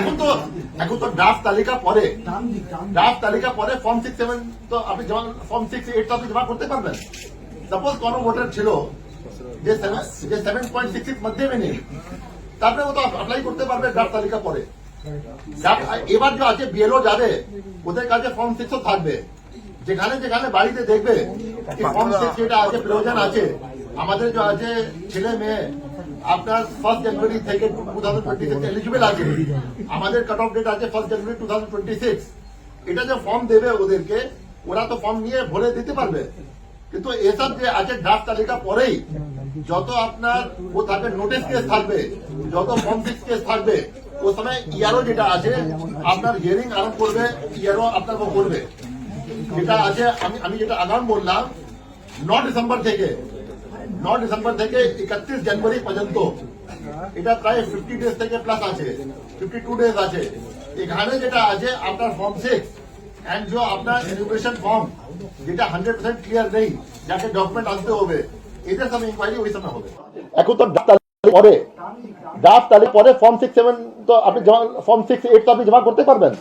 এখন তো এখন তো ড্রাফট তালিকা পরে। ড্রাফট তালিকা পরে ফর্ম সিক্স সেভেন তো আপনি জমা ফর্ম সিক্স এইট তো আপনি জমা করতে পারবেন। সাপোজ ভোটার ছিল যে যে সেভেন পয়েন্ট সিক্স সিক্স মধ্যে তারপরে ও তো অ্যাপ্লাই করতে পারবে ড্রাফট তালিকা পরে। এবার যে আছে বিএলও যাবে, ওদের কাছে ফর্ম সিক্সও থাকবে। যেখানে যেখানে বাড়িতে দেখবে ফর্ম সিক্স যেটা আছে, প্রয়োজন আছে। আমাদের যে আছে ছেলে মেয়ে আপনার ফার্স্ট জানুয়ারি থেকে এলিজিবল আছে। আমাদের কাট অফ ডেট আছে ফার্স্ট জানুয়ারি টু এটা যে ফর্ম দেবে ওদেরকে, ওরা তো ফর্ম নিয়ে ভরে দিতে পারবে। কিন্তু এসব যে আছে ড্রাফট তালিকা পরেই, যত আপনার ও থাকবে নোটিশ কেস থাকবে, যত ফর্ম সিক্স কেস থাকবে, ও সময় ইয়ারও যেটা আছে, আপনার হিয়ারিং আরম্ভ করবে ইয়ারও আপনার করবে। যেটা আছে, আমি আমি যেটা আগাম বললাম ন ডিসেম্বর থেকে ন ডিসেম্বর থেকে একত্রিশ জানুয়ারি পর্যন্ত। এটা প্রায় ফিফটি ডেজ থেকে প্লাস আছে। ফিফটি টু ডেজ আছে। এখানে যেটা আছে, আপনার ফর্ম সিক্স এন্ড जो আপনার এডুকেশন ফর্ম যেটা হান্ড্রেড পার্সেন্ট ক্লিয়ার নেই যাকে ডকুমেন্ট আনতে হবে। এদের সামনে ইনকোয়ারি ওই সময় হবে। এখন তো পরে ড্রাফট তালিকা পরে ফর্ম সিক্স সেভেন তো আপনি জমা ফর্ম সিক্স এইট তো আপনি জমা করতে পারবেন।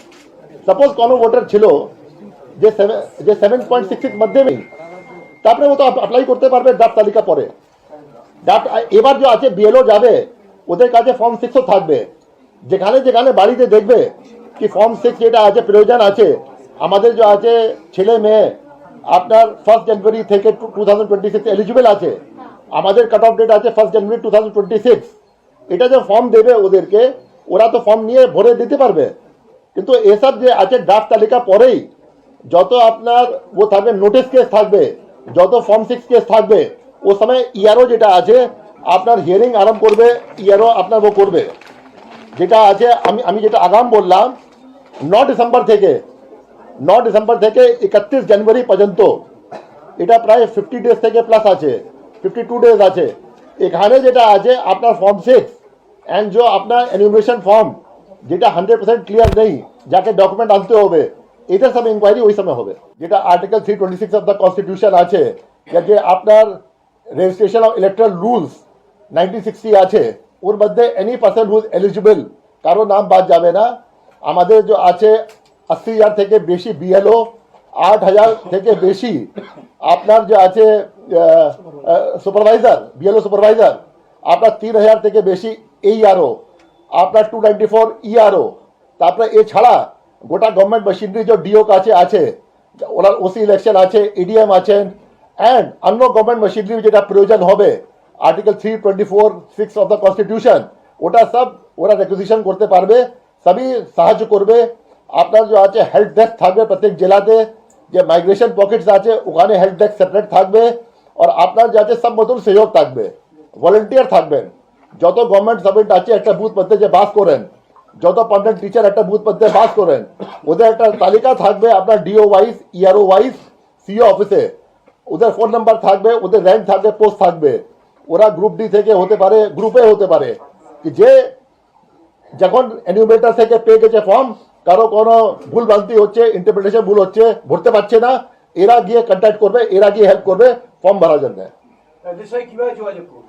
সাপোজ কোনো ভোটার ছিল যে সেভেন যে সেভেন পয়েন্ট সিক্স সিক্স মধ্যে নেই তারপরে ও তো অ্যাপ্লাই করতে পারবে ড্রাফট তালিকা পরে। ড্রাফট এবার যে আছে বিএলও যাবে, ওদের কাছে ফর্ম সিক্সও থাকবে। যেখানে যেখানে বাড়িতে দেখবে কি ফর্ম সিক্স যেটা আছে, প্রয়োজন আছে। আমাদের যে আছে ছেলে মেয়ে, আপনার ফার্স্ট জানুয়ারি থেকে two thousand twenty six eligible আছে। আমাদের কাট অফ ডেট আছে first January two thousand twenty six এটা যে ফর্ম দেবে ওদেরকে, ওরা তো ফর্ম নিয়ে ভরে দিতে পারবে। কিন্তু এসব যে আছে ড্রাফট তালিকা পরেই, যত আপনার ও থাকবে নোটিশ কেস থাকবে যত ফর্ম সিক্স কেস থাকবে ও সময় ইয়ারও যেটা আছে, আপনার হিয়ারিং আরম্ভ করবে, ইয়ারও আপনার ও করবে যেটা আছে, আমি আমি যেটা আগাম বললাম ন ডিসেম্বর থেকে ন ডিসেম্বর থেকে একত্রিশ জানুয়ারি পর্যন্ত, এটা প্রায় ফিফটি ডেজ থেকে প্লাস আছে ফিফটি টু ডেজ আছে। এখানে যেটা আছে, আপনার ফর্ম সিক্স অ্যান্ড जो আপনার এনিমেশন ফর্ম যেটা হান্ড্রেড পার্সেন্ট ক্লিয়ার নেই, যাকে ডকুমেন্ট আনতে হবে এটার সামনে ইনকোয়ারি ওই সময় হবে। যেটা article three twenty six of the constitution আছে, যে আপনার registration of electoral rules nineteen sixty আছে, ওর মধ্যে এনি পার্সন হুজ এলিজিবল কারও নাম বাদ যাবে না। আমাদের যে আছে আশি হাজার থেকে বেশি বিএলও আট হাজার থেকে বেশি আপনার যে আছে সুপারভাইজার বিএলও সুপারভাইজার আপনার তিন হাজার থেকে বেশি এইআরও আপনার টু নাইনটি ফোর ইআরও তারপরে এছাড়া গোটা গভর্নমেন্ট মেশিনারি যে ডিও কাছে আছে ওনার ওসি ইলেকশন আছে ইডিএম আছেন অ্যান্ড অন্য গভর্নমেন্ট মেশিনারি যেটা প্রয়োজন হবে article three twenty four six of the constitution ওটা সব ওরা রেকুজিশন করতে পারবে, সবই সাহায্য করবে। আপনার যে আছে হেল্প ডেস্ক থাকবে প্রত্যেক জেলাতে, যে মাইগ্রেশন পকেটস আছে, ওখানে হেল্প ডেস্ক সেপারেট থাকবে, আর আপনার যে আছে সব মতন সহযোগ থাকবে ভলেন্টিয়ার থাকবেন। যত গভর্নমেন্ট সার্ভেন্ট আছে, একটা বুথ মধ্যে যে বাস করেন। যত পার্মানেন্ট টিচার একটা বুথ মধ্যে বাস করেন। ওদের একটা তালিকা থাকবে আপনার DO wise ERO wise CO অফিসে ওদের ফোন নাম্বার থাকবে, ওদের র্যাঙ্ক থাকবে পোস্ট থাকবে। ওরা গ্রুপ ডি থেকে হতে পারে গ্রুপে হতে পারে। যে যখন এনিউমেটার থেকে পেয়ে গেছে ফর্ম কারও কোনো ভুল ভ্রান্তি হচ্ছে ইন্টারপ্রিটেশন ভুল হচ্ছে ভরতে পারছে না, এরা গিয়ে কন্ট্যাক্ট করবে, এরা গিয়ে হেল্প করবে ফর্ম ভরার জন্য। কীভাবে যোগাযোগ করব?